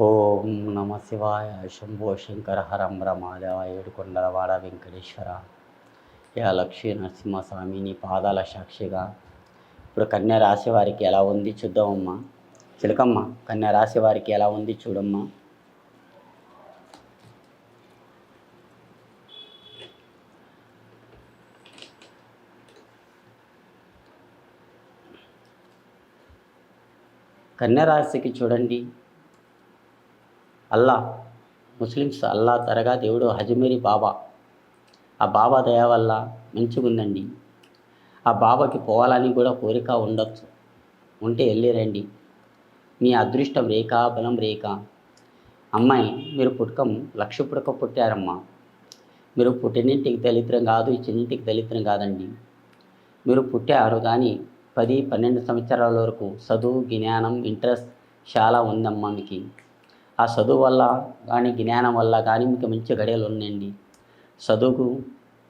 ఓం నమ శివాయ శంభో శంకర హరం రమాదేవ ఏడుకొండలవాడ వెంకటేశ్వర. యా లక్ష్మీ నరసింహస్వామి నీ పాదాల సాక్షిగా. ఇప్పుడు కన్యా రాశి వారికి ఎలా ఉంది చూద్దామమ్మా. చిలకమ్మ కన్యా రాశి వారికి ఎలా ఉంది చూడమ్మా. కన్యా రాశికి చూడండి. అల్లా ముస్లిమ్స్ అల్లా తరగా దేవుడు హజమేరి బాబా. ఆ బాబా దయ వల్ల మంచిగా ఉందండి. ఆ బాబాకి పోవాలని కూడా కోరిక ఉండొచ్చు. ఉంటే వెళ్ళి రండి. మీ అదృష్టం రేఖ బలం రేఖ. అమ్మాయి మీరు పుట్టకం లక్ష పుడక పుట్టారమ్మా. మీరు పుట్టినింటికి దళిద్రం కాదు ఈ చిన్నింటికి దళిద్రం కాదండి. మీరు పుట్టారు కానీ పది పన్నెండు సంవత్సరాల వరకు చదువు జ్ఞానం ఇంట్రెస్ట్ చాలా ఉందమ్మా మీకు. ఆ చదువు వల్ల కానీ జ్ఞానం వల్ల కానీ మీకు మంచి గడియలు ఉన్నాయండి. చదువుకు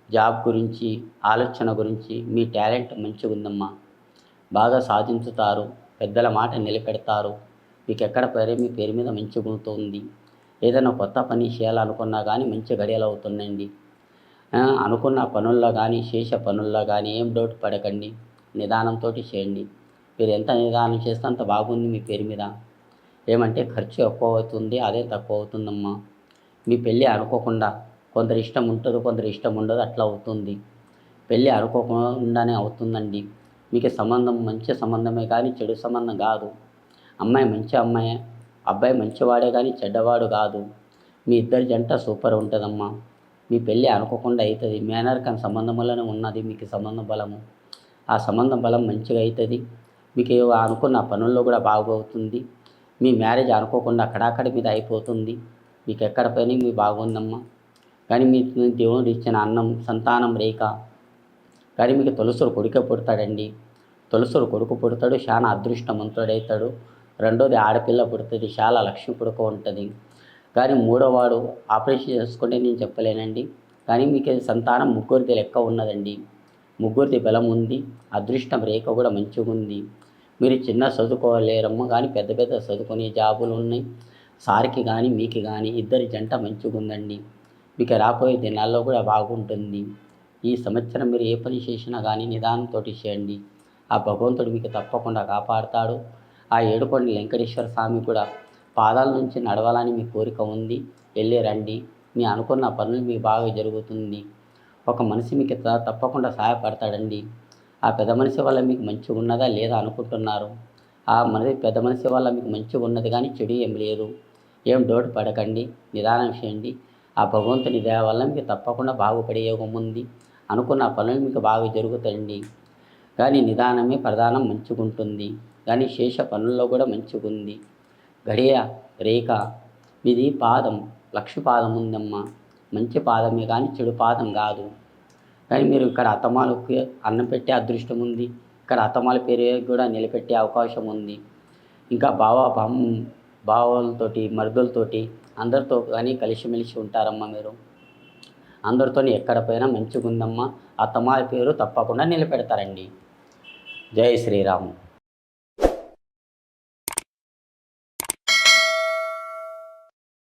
జాబ్ గురించి ఆలోచన గురించి మీ టాలెంట్ మంచిగా ఉందమ్మా. బాగా సాధించుతారు పెద్దల మాట నిలబెడతారు. మీకు ఎక్కడ పేరే మీ పేరు మీద మంచి గుర్తుంది ఏదైనా కొత్త పని చేయాలనుకున్నా కానీ మంచి గడియలు అవుతుందండి అనుకున్న పనుల్లో కానీ చేసే పనుల్లో కానీ ఏం డౌట్ పడకండి. నిదానంతో చేయండి. మీరు ఎంత నిదానం చేస్తే అంత బాగుంది మీ పేరు మీద. ఏమంటే ఖర్చు ఎక్కువ అవుతుంది అదే తక్కువ అవుతుందమ్మా మీ పెళ్ళి అనుకోకుండా కొందరు ఇష్టం ఉంటుంది కొందరు ఇష్టం ఉండదు అట్లా అవుతుంది. పెళ్ళి అనుకోకుండానే అవుతుందండి. మీకు సంబంధం మంచి సంబంధమే కానీ చెడు సంబంధం కాదు. అమ్మాయి మంచి అమ్మాయి అబ్బాయి మంచివాడే కానీ చెడ్డవాడు కాదు. మీ ఇద్దరి జంట సూపర్ ఉంటుందమ్మా. మీ పెళ్ళి అనుకోకుండా అవుతుంది మేనర్కం సంబంధం వల్లనే ఉన్నది మీకు సంబంధం బలము. ఆ సంబంధం బలం మంచిగా అవుతుంది మీకు అనుకున్న పనుల్లో కూడా బాగవుతుంది మీ మ్యారేజ్ అనుకోకుండా అక్కడక్కడ మీద అయిపోతుంది. మీకు ఎక్కడ పని మీ బాగుందమ్మా. కానీ మీ దేవుడు ఇచ్చిన అన్నం సంతానం రేఖ. కానీ మీకు తొలసరు కొడుకే పుడతాడండి. తొలసరు కొడుకు పుడతాడు చాలా అదృష్టవంతుడవుతాడు రెండోది ఆడపిల్ల పుడుతుంది చాలా లక్ష్మి పుడక ఉంటుంది. కానీ మూడోవాడు ఆపరేషన్ చేసుకుంటే నేను చెప్పలేనండి. కానీ మీకు సంతానం ముగ్గురిది లెక్క ఉన్నదండి. ముగ్గురిది బలం ఉంది అదృష్టం రేఖ కూడా మంచిగా ఉంది మీరు చిన్న చదువుకోలేరమ్మ కానీ పెద్ద పెద్ద చదువుకునే జాబులు ఉన్నాయి. సార్కి కానీ మీకు కానీ ఇద్దరి జంట మంచిగా ఉందండి. మీకు రాబోయే దినాల్లో కూడా బాగుంటుంది. ఈ సంవత్సరం మీరు ఏ పని చేసినా కానీ నిదానంతో చేయండి. ఆ భగవంతుడు మీకు తప్పకుండా కాపాడుతాడు. ఆ ఏడుకొండ వెంకటేశ్వర స్వామి కూడా పాదాల నుంచి నడవాలని మీ కోరిక ఉంది. వెళ్ళి రండి. మీ అనుకున్న పనులు మీకు బాగా జరుగుతుంది. ఒక మనిషి మీకు తప్పకుండా సహాయపడతాడండి. ఆ పెద్ద మనిషి వల్ల మీకు మంచిగా ఉన్నదా లేదా అనుకుంటున్నారు? ఆ మనిషి పెద్ద మనిషి వల్ల మీకు మంచిగా ఉన్నది కానీ చెడు ఏం లేదు. ఏం డోటు పడకండి నిదానం చేయండి. ఆ భగవంతుని దయ వల్ల మీకు తప్పకుండా బాగుపడే యోగం ఉంది అనుకున్న పనులు మీకు బాగా జరుగుతాయండి. కానీ నిదానమే ప్రధానం మంచిగుంటుంది కానీ శేష పనుల్లో కూడా మంచిగుంది గడియ రేఖ మీది పాదం లక్ష పాదం ఉందమ్మా. మంచి పాదమే కానీ చెడు పాదం కాదు. కానీ మీరు ఇక్కడ అత్తమాలకు అన్నం పెట్టే అదృష్టం ఉంది. ఇక్కడ అత్తమాల పేరు కూడా నిలబెట్టే అవకాశం ఉంది. ఇంకా బావ బామ్ బావలతోటి మరుదులతోటి అందరితో కానీ కలిసిమెలిసి ఉంటారమ్మా మీరు. అందరితో ఎక్కడ పోయినా మంచిగా ఉందమ్మా అత్తమాల పేరు తప్పకుండా నిలబెడతారండి. జై శ్రీరామ్.